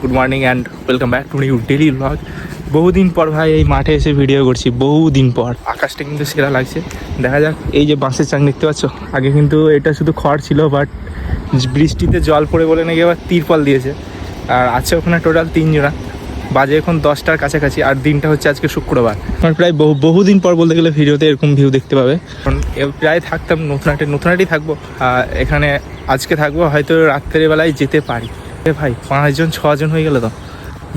Good morning and welcome back to new daily vlog বহুদিন পর ভাই এই মাঠে এসে ভিডিও করছি বহুদিন পর। আকাশটা কিন্তু সেরা লাগছে। দেখা যাক, এই যে বাঁশের চাং দেখতে পাচ্ছ? আগে কিন্তু এটা শুধু খড় ছিল বাট বৃষ্টিতে জল পড়ে বলে নাকি আবার তিরপল দিয়েছে। আর আছে ওখানে টোটাল তিনজনা বাজে এখন দশটার কাছাকাছি, আর দিনটা হচ্ছে আজকে শুক্রবার। আমার প্রায় বহু বহুদিন পর বলতে গেলে ভিডিওতে এরকম ভিউ দেখতে পাবে। কারণ প্রায় থাকতাম নতুনহাটে নতুনহাটেই থাকব। এখানে আজকে থাকব হয়তো রাত্রের বেলায় যেতে পারি। এ ভাই পাঁচজন ছজন হয়ে গেল তো।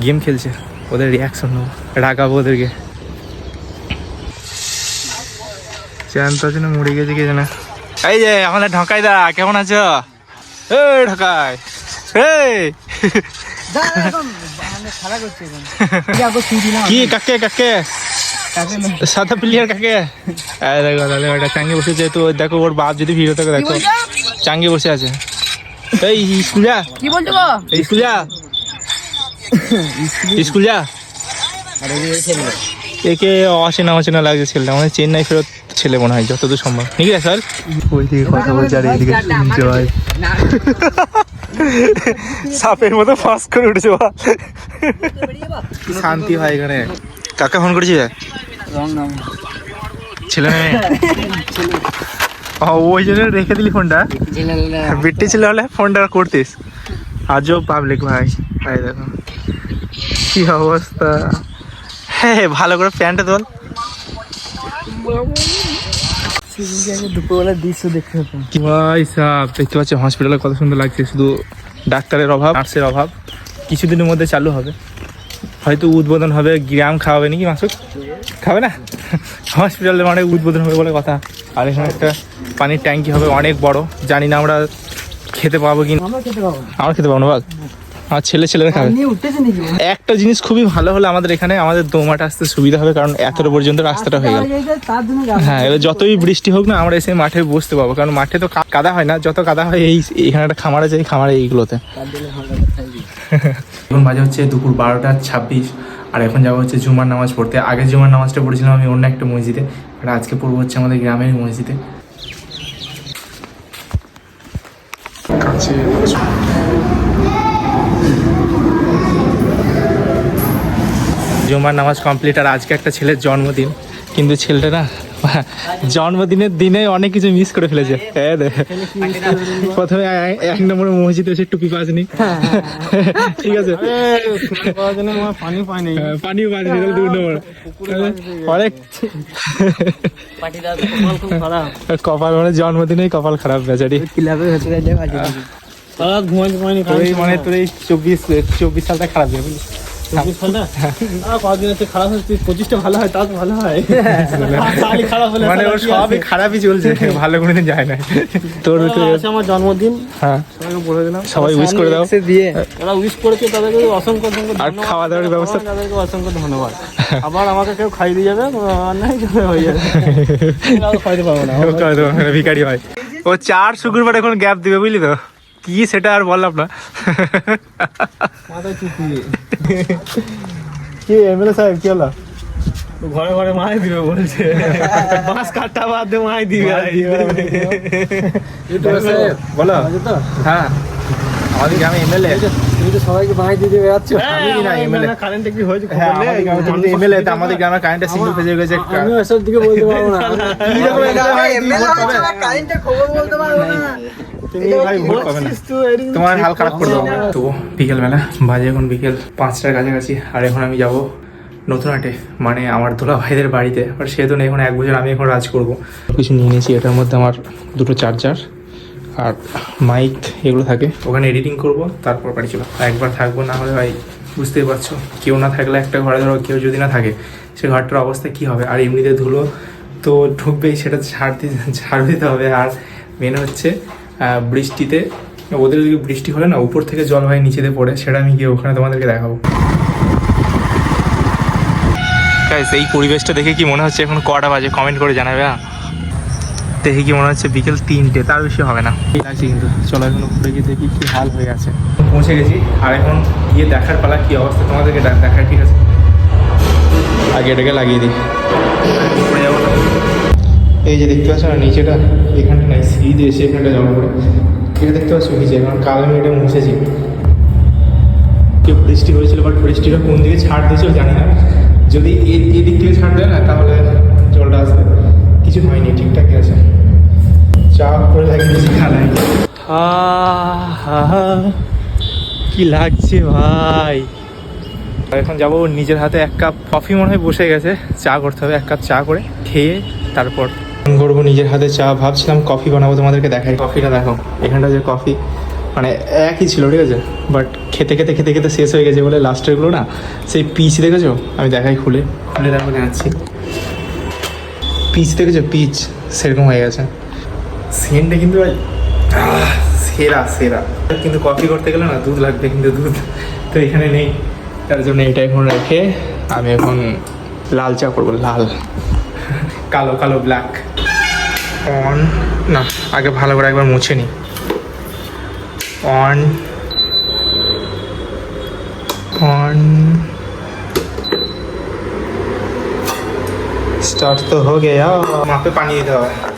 গেম খেলছে ওদের রিয়াকশন নেব রাগাবো ওদেরকে। চ্যান তো জন্য মরে গেছে কে জানে। এই যে আমাদের ঢকাই দা কেমন আছো? এ ঢকাই এই। কি কাকে কাকে? সাদা প্লেয়ার কাকে? দেখো তাহলে ওটা চাঙ্গে বসেছে তো দেখো ওর বাপ যদি ভিডিও থাকে দেখো চাঙ্গে বসে আছে। এই স্কুল যা কি বলছো গো? এই স্কুল যা স্কুল যা একে অচেনা অচেনা লাগছে ছেলেটা। আমাদের চেন্নাই ফেরত ছেলে মনে হয় যতদূর সম্ভব। নাকি রে স্যার ওই দিকে কথা বলছে আর এইদিকে শুনছে ভাই সাপের মতো ফাঁস করে উঠেছে বা শান্তি হয় এখানে। কাকা ফোন করেছি ছেলে মেয়ে? ওই জন্য রেখে দিলি ফোনটা বিট্টি ছিল হলে ফোনটা করতিস? আজও পাবলিক ভাই। ভাই দেখো। কি অবস্থা? হ্যাঁ ভালো করে প্যান্টটা তোল। দুপুরবেলা দৃশ্য দেখতে ভাই সাহ দেখতে পাচ্ছি হসপিটালে কত সুন্দর লাগছে। শুধু ডাক্তারের অভাব নার্সের অভাব। কিছুদিনের মধ্যে চালু হবে। হয়তো উদ্বোধন হবে গ্রাম খাওয়াবে নাকি মাসুক খাবে না? হসপিটালে অনেক উদ্বোধন হবে বলে কথা। আর এখানে একটা পানির ট্যাঙ্কি হবে অনেক বড়। জানি না আমরা খেতে পাবো কি। আমরা খেতে পাবো না। আমরা খেতে পাবো না বল আমার ছেলে ছেলেরা খাবে। একটা জিনিস খুবই ভালো হলো আমাদের এখানে আমাদের দোমাটা আসতে সুবিধা হবে কারণ এতটা পর্যন্ত রাস্তাটা হয়ে গেল। হ্যাঁ এবার যতই বৃষ্টি হোক না আমরা এসে মাঠে বসতে পাবো কারণ মাঠে তো কাদা হয় না যত কাদা হয় এই এখানে একটা খামার আছে এই খামারে এইগুলোতে। এখন বাজে হচ্ছে দুপুর বারোটা ছাব্বিশ, আর এখন যাব হচ্ছে জুমার নামাজ পড়তে। আগে জুমার নামাজটা পড়েছিলাম আমি অন্য একটা মসজিদে, আর আজকে পড়ব হচ্ছে আমাদের গ্রামের মসজিদে। জুমার নামাজ কমপ্লিট, আর আজকে একটা ছেলের জন্মদিন। কিন্তু ছেলেটা না জন্মদিনের দিনে অনেক কিছু মিস করে ফেলেছে। হ্যাঁ। প্রথমে এক নম্বরে মসজিদে এসে টুপি পাসনি ঠিক আছে। হ্যাঁ, পানিও পানি সেটা দু নম্বর। অনেক কপাল মানে জন্মদিনেই কপাল খারাপ বেচারি। মানে তোর এই চব্বিশ চব্বিশ সালটা খারাপ যাবে বুঝলি? চব্বিশ ঘণ্টা কদিন হচ্ছে খারাপ হচ্ছে পঁচিশটা ভালো হয় তাও ভালো হয়। খারাপ হলে মানে ওর সবই খারাপই চলছে ভালো যায় না। তোর আছে আমার জন্মদিন। হ্যাঁ। সবাইকে বলে দিলাম। সবাই উইশ করে দাও। দিয়ে ওরা উইশ করেছে তাদেরকে অসংখ্য অসংখ্য আর খাওয়া দাওয়ার ব্যবস্থা তাদেরকে অসংখ্য ধন্যবাদ। আবার আমাকে কেউ খাইয়ে দিয়ে যাবে নাই হয়ে যাবে। খাইতে পারব না ভিখারি হয়। ও চার শুক্রবার এখন গ্যাপ দিবে বুঝলি তো? কি সেটা আর বললাম না। কি এমএলএ সাহেব কি হলো? ঘরে ঘরে মাই দিবে বলছে। বাঁশ কাটটা বাদ দিয়ে মাই দিবে। বলো। হ্যাঁ। আমাদের গ্রামে এমএলএ। তুমি তো সবাইকে মাই দিয়ে যাচ্ছ আমি না, MLA কারেন্ট কি হয়েছে হ্যাঁ আমাদের গ্রামে তুমি এমএলএ তা আমাদের গ্রামে কারেন্টের সিঙ্গেল ফেজে গেছে আমি এসব দিকে বলতে পারব না। কি রকম MLA হয়, তুমি ভোট পাবে? তুমি ভাই ভোট পাবে না। তোমার হাল খারাপ করে দেবো তো বিকেলবেলা বাজে এখন বিকেল পাঁচটার কাছাকাছি আর এখন আমি যাব নতুন হাটে। মানে আমার দোলা ভাইদের বাড়িতে। আর সে তো নেই এখন এক বছর আমি এখন রাজ করব। কিছু নিয়ে নিয়েছি এটার মধ্যে আমার দুটো চার্জার আর মাইক এগুলো থাকে। ওখানে এডিটিং করব তারপর বাড়ি চলো। একবার থাকব না হলে ভাই বুঝতেই পারছ কেউ না থাকলে একটা ঘরে ধরো কেউ যদি না থাকে সে ঘরটার অবস্থা কী হবে? আর এমনিতে ধুলো তো ঢুকবেই সেটা ঝাড় দিতে ঝাড় দিতে হবে। আর মেন হচ্ছে বৃষ্টিতে। ওদের ওদিকে বৃষ্টি হলে না উপর থেকে জল হয় নিচেতে পড়ে সেটা আমি গিয়ে ওখানে তোমাদেরকে দেখাবো। এই পরিবেশটা দেখে কি মনে হচ্ছে এখন কটা বাজে? কমেন্ট করে জানাবে হ্যাঁ? দেখে কি মনে হচ্ছে বিকেল তিনটে তার বেশি হবে না। লাগছে কিন্তু চলো এখন উপরে গিয়ে দেখি কি হাল হয়ে আছে পৌঁছে গেছি আর এখন গিয়ে দেখার পালা কি অবস্থা তোমাদেরকে দেখার ঠিক আছে। আগে এটাকে লাগিয়ে দিই। এই যে দেখতে পাচ্ছ না নিচেটা? এখানটা নাই, সিঁড়ি এসে এখানটা জমা করে। এটা দেখতে পাচ্ছ নিচে কারণ কাল আমি এটা মুছেছি। কেউ বৃষ্টি হয়েছিল বাট বৃষ্টিটা কোন দিকে ছাড় দিয়েছে জানি না। যদি এই এদিক থেকে ছাড় দেয় না, তাহলে জলটা আসবে। কিছু হয়নি ঠিকঠাকই আছে। চা করে লাগে, বেশি খালাই কি লাগছে ভাই। এখন যাব, নিজের হাতে এক কাপ কফি মনে হয় বসে গেছে। চা করতে হবে, এক কাপ চা করে খেয়ে তারপর করব নিজের হাতে চা ভাবছিলাম কফি বানাবো তোমাদেরকে দেখাই। কফিটা দেখো এখানটা যে কফি মানে একই ছিল ঠিক আছে? বাট খেতে খেতে খেতে খেতে শেষ হয়ে গেছে বলে লাস্টেরগুলো না সেই পিচ দেখেছ? আমি দেখাই খুলে। খুলে দেখো দেখাচ্ছি। পিচ দেখেছ? পিচ সেরকম হয়ে গেছে। সেন্টটা কিন্তু ভাই সেরা সেরা। কিন্তু কফি করতে গেলে না দুধ লাগবে কিন্তু দুধ। তো এখানে নেই। তার জন্য এটা এখন রেখে আমি এখন লাল চা করব লাল। কালো কালো ব্ল্যাক অন না আগে ভালো করে একবার মুছে নিই অন অন स्टार्ट तो हो गया वहाँ पे पानी दिया हुआ है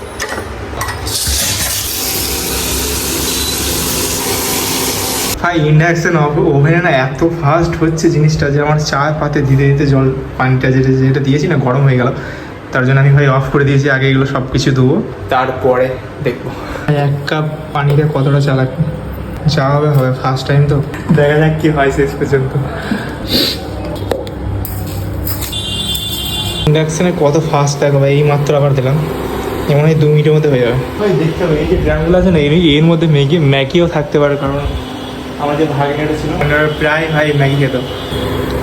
ভাই ইন্ডাকশন ওভেনে না এত ফাস্ট হচ্ছে জিনিসটা যে আমার চা পাতে দিতে দিতে জল পানিটা যেটা যেটা দিয়েছি না গরম হয়ে গেল তার জন্য আমি ভাই অফ করে দিয়েছি আগে এগুলো সব কিছু দেবো তারপরে দেখব। ভাই, এক কাপ পানিতে কতটা চা লাগবে চা হবে হবে ফার্স্ট টাইম তো। দেখা যাক কি হয় শেষ পর্যন্ত। ইন্ডাকশনে কত ফাস্ট দেখো ভাই এই মাত্র আবার দিলাম। এমন হয় দু মিনিটের মধ্যে হয়ে যাবে। ভাই দেখতে হবে এই যে ড্রামগুলো আছে না এর এর মধ্যে ম্যাগি ম্যাগিও থাকতে পারে কারণ আমার যে ভাগিনাটা ছিল। ওনারা প্রায় ভাই ম্যাগি খেত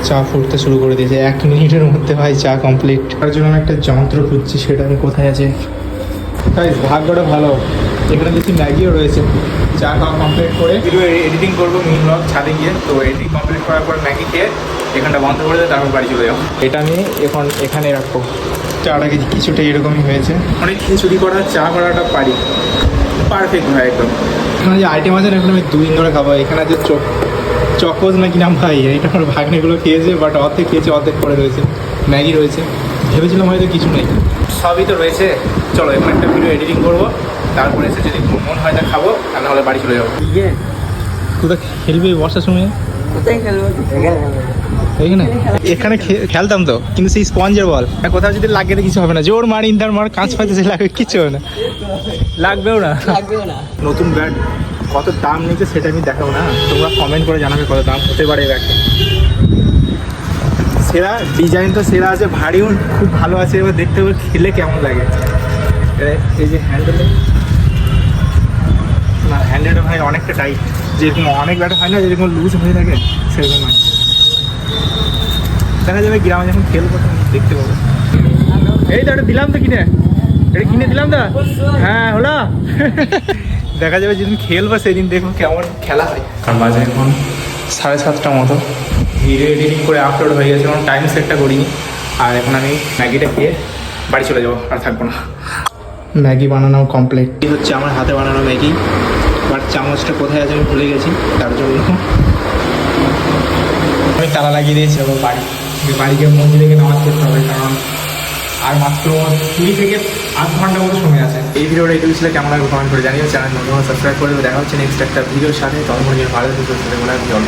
চা ফুটতে শুরু করে দিয়েছে। এক মিনিটের মধ্যে ভাই চা কমপ্লিট তার জন্য আমি একটা যন্ত্র খুঁজছি সেটা আমি কোথায় আছে? তাই ভাগ্যটা ভালো। এখানে দেখছি ম্যাগিও রয়েছে। চা খাওয়া কমপ্লিট করে ভিডিও এডিটিং করব মিনি ব্লগ ছাদে গিয়ে। তো এডিটিং কমপ্লিট করার পর ম্যাগি খেয়ে এখানটা বন্ধ করে দেয় তারপর বাড়ি চলে যাব। এটা আমি এখন এখানে রাখব। চাটা কিছু কিছুটা এরকমই হয়েছে? অনেক খিচুড়ি করা চা করাটা পারি। পারফেক্ট হয় একদম। এখানে যে আইটেম আছে না এখন আমি দুদিন ধরে খাব। এখানে যে চক চকোজ নাকি নাম ভাই এটা আমার ভাগ্নেগুলো খেয়েছে বাট অর্ধেক খেয়েছে অর্ধেক করে রয়েছে। ম্যাগি রয়েছে। ভেবেছিলাম হয়তো কিছু নেই। সবই তো রয়েছে। চলো এখন একটা ভিডিও এডিটিং করব। তারপরে এসে যদি মন হয় তা খাব আর নাহলে বাড়ি চলে যাব। ইয়ে। কোথায় খেলবে বর্ষার সময়? কোথায় খেলব? এখানে খেলতাম তো কিন্তু সেই স্পঞ্জের বল। কোথাও যদি লাগে তো কিছু হবে না। জোর মার ইন্টার মার কাঁচ ফাঁচে লাগবে কিছু হবে না। লাগবেও না। লাগবেও না। নতুন ব্যাট কত দাম নিচ্ছে সেটা আমি দেখাবো না। তোমরা কমেন্ট করে জানাবে কত দাম হতে পারে ব্যাগটা সেরা ডিজাইন তো সেরা আছে, ভারীও খুব ভালো আছে, এবার দেখতে হবে খেলে কেমন লাগে। এই যে হ্যান্ডেল না হ্যান্ডেলটা ভাই অনেকটা টাইট যেরকম অনেক ব্যাটা হয় না, যেরকম লুজ হয়ে থাকে, সেরকম হয়। দেখা যাবে গ্রামে যখন খেলব তখন দেখতে পাবো। এই তো দিলাম তো কিনে। এটা কিনে দিলাম তো হ্যাঁ হলো। দেখা যাবে যেদিন খেলব সেদিন দেখব কেমন খেলা হয়। কারণ বাজে এখন সাড়ে সাতটা মতো। ভিডিও এডিটিং করে আপলোড হয়ে গেছে এখন টাইম সেটটা করিনি। আর এখন আমি ম্যাগিটা খেয়ে বাড়ি চলে যাব আর থাকব না। ম্যাগি বানানো কমপ্লিট এই হচ্ছে আমার হাতে বানানো ম্যাগি বাট চামচটা কোথায় আছে আমি ভুলে গেছি তার জন্য। আমি তালা লাগিয়ে দিয়েছি আবার বাড়ি বাড়িকে মন্দির থেকে নামাজ করতে হবে কারণ আর মাত্র কুড়ি থেকে আধ ঘণ্টা মতো সময় আছে। এই ভিডিওটা এটুকু ছিল, কেমন লাগবে কমেন্ট করে জানিও। চ্যানেল নতুন সাবস্ক্রাইব করে দেখা হচ্ছে নেক্সট একটা ভিডিওর সাথে। তখন ভালো সুস্থ জল